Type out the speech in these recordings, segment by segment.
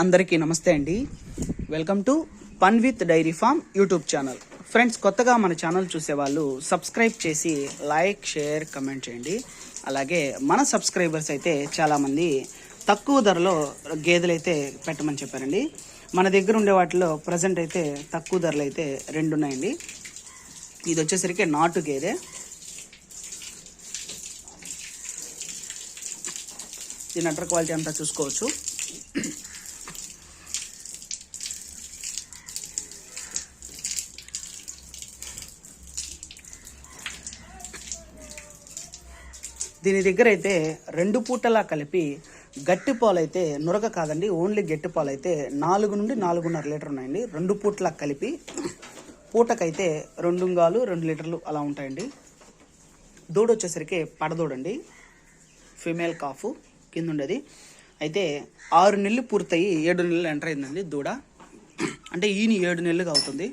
అందరికీ నమస్తే అండి. Welcome to fun with dairy farm YouTube channel friends కొత్తగా మన ఛానల్ చూసే వాళ్ళు సబ్స్క్రైబ్ చేసి లైక్ షేర్ కమెంట్ చేయండి. అలాగే మన సబ్స్క్రైబర్స్ అయితే చాలామంది తక్కువ ధరలో గేదెలు అయితే పెట్టమని చెప్పారండి. మన దగ్గర ఉండే వాటిలో ప్రజెంట్ అయితే తక్కువ ధరలు అయితే రెండు ఉన్నాయండి. ఇది వచ్చేసరికి నాటు గేదె. దీని అటర్ క్వాలిటీ అంతా చూసుకోవచ్చు. దీని దగ్గర అయితే రెండు పూటలా కలిపి గట్టి పాలు అయితే నురగ కాదండి ఓన్లీ గట్టి పాలు అయితే నాలుగు నుండి నాలుగున్నర లీటర్ ఉన్నాయండి. రెండు పూటలా కలిపి పూటకైతే రెండు గాలు రెండు లీటర్లు అలా ఉంటాయండి. దూడ వచ్చేసరికి పడదూడండి. ఫిమేల్ కాఫ్ కింద ఉండేది అయితే ఆరు నెలలు పూర్తయి ఏడు నెలలు ఎంటర్ అయిందండి దూడ. అంటే ఈయన ఏడు నెలలుగా అవుతుంది.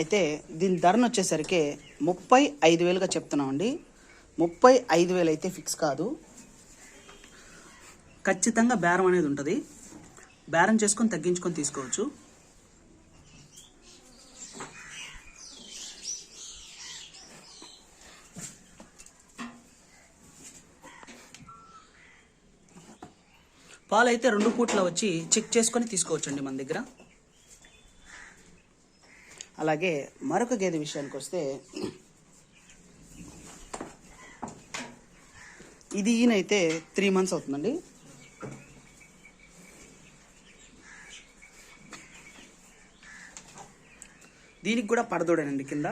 అయితే దీని ధరను వచ్చేసరికి ముప్పై ఐదు వేలుగా చెప్తున్నామండి. ముప్పై ఐదు వేలు అయితే ఫిక్స్ కాదు. ఖచ్చితంగా బేరం అనేది ఉంటుంది. బేరం చేసుకొని తగ్గించుకొని తీసుకోవచ్చు. పాలు అయితే రెండు పూట్ల వచ్చి చెక్ చేసుకొని తీసుకోవచ్చండి మన దగ్గర. అలాగే మరొక గేదె విషయానికి వస్తే ఇది ఈయనైతే త్రీ మంత్స్ అవుతుందండి. దీనికి కూడా పడదూడేనండి కింద.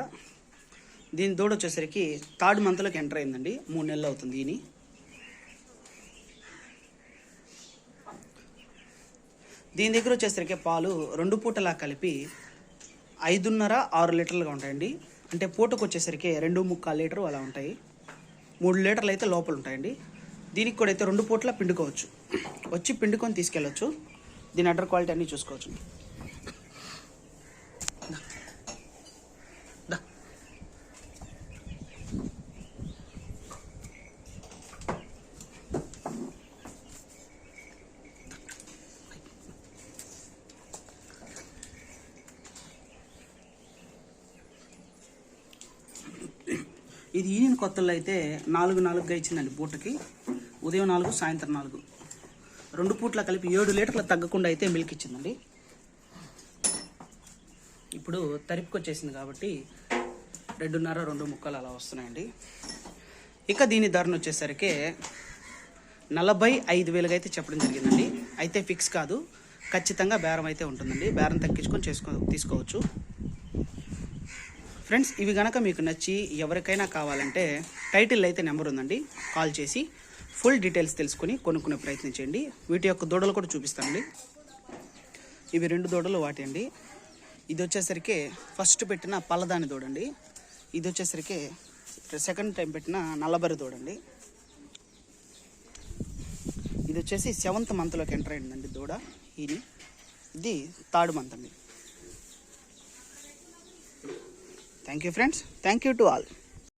దీని దూడ వచ్చేసరికి థర్డ్ మంత్లోకి ఎంటర్ అయిందండి. మూడు నెలలు అవుతుంది దీని దీని దగ్గర వచ్చేసరికి పాలు రెండు పూటలా కలిపి ఐదున్నర ఆరు లీటర్లుగా ఉంటాయండి. అంటే పూటకు వచ్చేసరికి రెండు ముక్కాలు లీటరు అలా ఉంటాయి. మూడు లీటర్లు అయితే లోపల ఉంటాయండి. దీనికి కూడా అయితే రెండు పూట్ల పిండుకోవచ్చు. వచ్చి పిండుకొని తీసుకెళ్ళొచ్చు. దీని అడ్డర్ క్వాలిటీ అన్నీ చూసుకోవచ్చు. ఇది ఈయన కొత్తల్లో అయితే నాలుగు నాలుగుగా ఇచ్చిందండి పూటకి. ఉదయం నాలుగు సాయంత్రం నాలుగు. రెండు పూట్ల కలిపి ఏడు లీటర్లు తగ్గకుండా అయితే మిల్క్ ఇచ్చిందండి. ఇప్పుడు తరిపుకి వచ్చేసింది కాబట్టి రెండున్నర రెండు ముక్కలు అలా వస్తున్నాయండి. ఇక దీని ధరను వచ్చేసరికి నలభై ఐదు వేలుగా అయితే చెప్పడం జరిగిందండి. అయితే ఫిక్స్ కాదు ఖచ్చితంగా బేరం అయితే ఉంటుందండి. బేరం తగ్గించుకొని చేసుకో తీసుకోవచ్చు. ఫ్రెండ్స్ ఇవి కనుక మీకు నచ్చి ఎవరికైనా కావాలంటే టైటిల్ అయితే నెంబర్ ఉందండి. కాల్ చేసి ఫుల్ డీటెయిల్స్ తెలుసుకొని కొనుక్కునే ప్రయత్నం చేయండి. వీటి యొక్క దూడలు కూడా చూపిస్తానండి. ఇవి రెండు దూడలు వాటి అండి. ఇది వచ్చేసరికి ఫస్ట్ పెట్టిన పల్లదాని దూడండి. ఇది వచ్చేసరికి సెకండ్ టైం పెట్టిన నల్లబరి దూడండి. ఇది వచ్చేసి సెవెంత్ మంత్లోకి ఎంటర్ అయిందండి దూడ. ఇది ఇది థర్డ్ మంత్ అండి. Thank you friends thank you to all